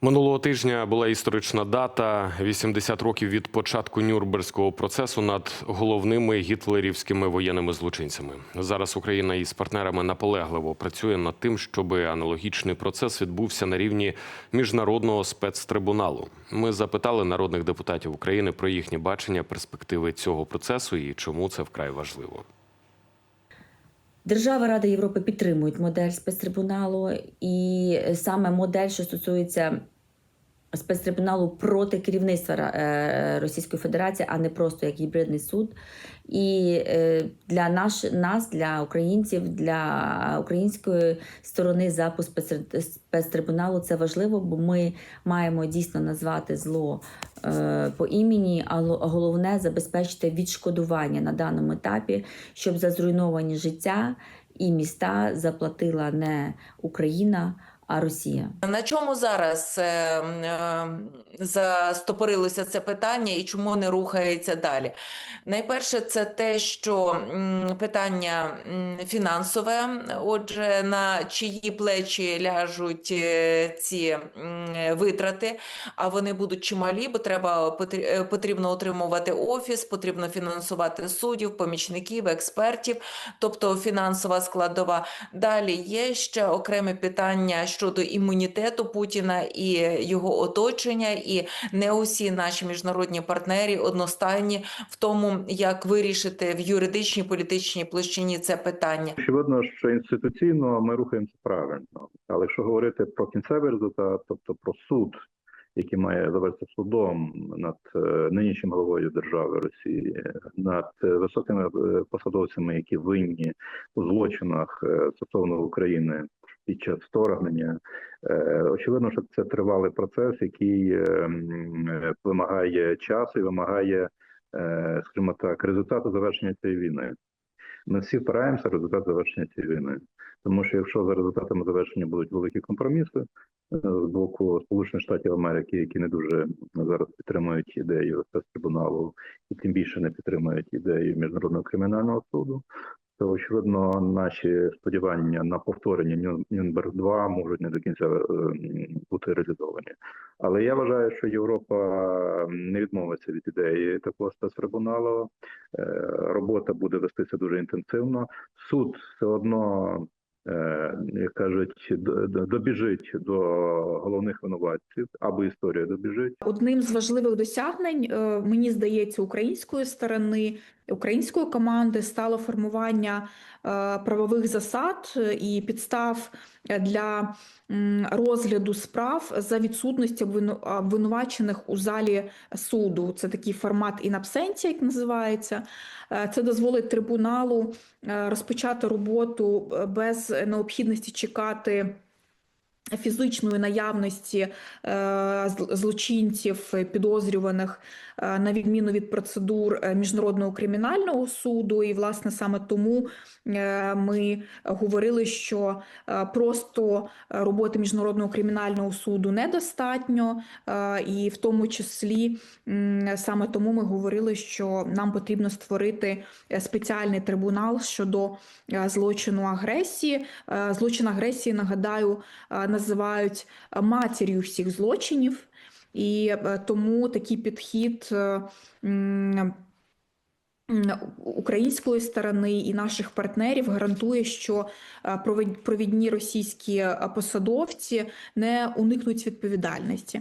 Минулого тижня була історична дата 80 років від початку Нюрнберзького процесу над головними гітлерівськими воєнними злочинцями. Зараз Україна із партнерами наполегливо працює над тим, щоб аналогічний процес відбувся на рівні міжнародного спецтрибуналу. Ми запитали народних депутатів України про їхнє бачення перспективи цього процесу і чому це вкрай важливо. Держава Рада Європи підтримують модель спецтрибуналу, і саме модель, що стосується спецтрибуналу проти керівництва е, Російської Федерації, а не просто як гібридний суд. І е, для наш, нас, для українців, для української сторони запуск спецтрибуналу це важливо, бо ми маємо дійсно назвати зло е, по імені, а головне забезпечити відшкодування на даному етапі, щоб за зруйновані життя і міста заплатила не Україна. А Росія на чому зараз е, е, застопорилося це питання і чому не рухається далі? Найперше, це те, що м, питання м, фінансове, отже, на чиї плечі ляжуть е, ці м, витрати, а вони будуть чималі, бо треба е, потрібно отримувати офіс, потрібно фінансувати суддів, помічників, експертів, тобто фінансова складова. Далі є ще окреме питання щодо імунітету Путіна і його оточення, і не усі наші міжнародні партнери одностайні в тому, як вирішити в юридичній політичній площині це питання. Очевидно, що інституційно ми рухаємося правильно, але якщо говорити про кінцевий результат, тобто про суд, який має завершитися судом над е, нинішнім головою держави Росії, над е, високими е, посадовцями, які винні у злочинах стосовно України під час вторгнення, е, очевидно, що це тривалий процес, який е, е, вимагає часу і вимагає, скажімо так, результату завершення цієї війни. Ми всі впираємося в результат завершення цієї війни. Тому що якщо за результатами завершення будуть великі компроміси з боку Сполучених Штатів Америки, які не дуже зараз підтримують ідею спецтрибуналу, і тим більше не підтримують ідею міжнародного кримінального суду, то очевидно наші сподівання на повторення Нюн- Нюрнберг 2 можуть не до кінця е, бути реалізовані. Але я вважаю, що Європа не відмовиться від ідеї такого спецтрибуналу. Е, Робота буде вестися дуже інтенсивно. Суд все одно, е, як кажуть, добіжить до головних винуватців, або історія добіжить. Одним з важливих досягнень, мені здається, української сторони, української команди стало формування е, правових засад е, і підстав е, для розгляду справ за відсутності обвинувачених у залі суду. Це такий формат absentia, як називається. Це дозволить трибуналу розпочати роботу без необхідності чекати фізичної наявності е, злочинців, підозрюваних, е, на відміну від процедур е, Міжнародного кримінального суду. І, власне, саме тому ми говорили, що просто роботи Міжнародного кримінального суду недостатньо, і в тому числі саме тому ми говорили, що нам потрібно створити спеціальний трибунал щодо злочину агресії. Злочин агресії, нагадаю, е, називають е, матір'ю всіх злочинів, і е, тому такий підхід. е, Української сторони і наших партнерів гарантує, що провідні російські посадовці не уникнуть відповідальності.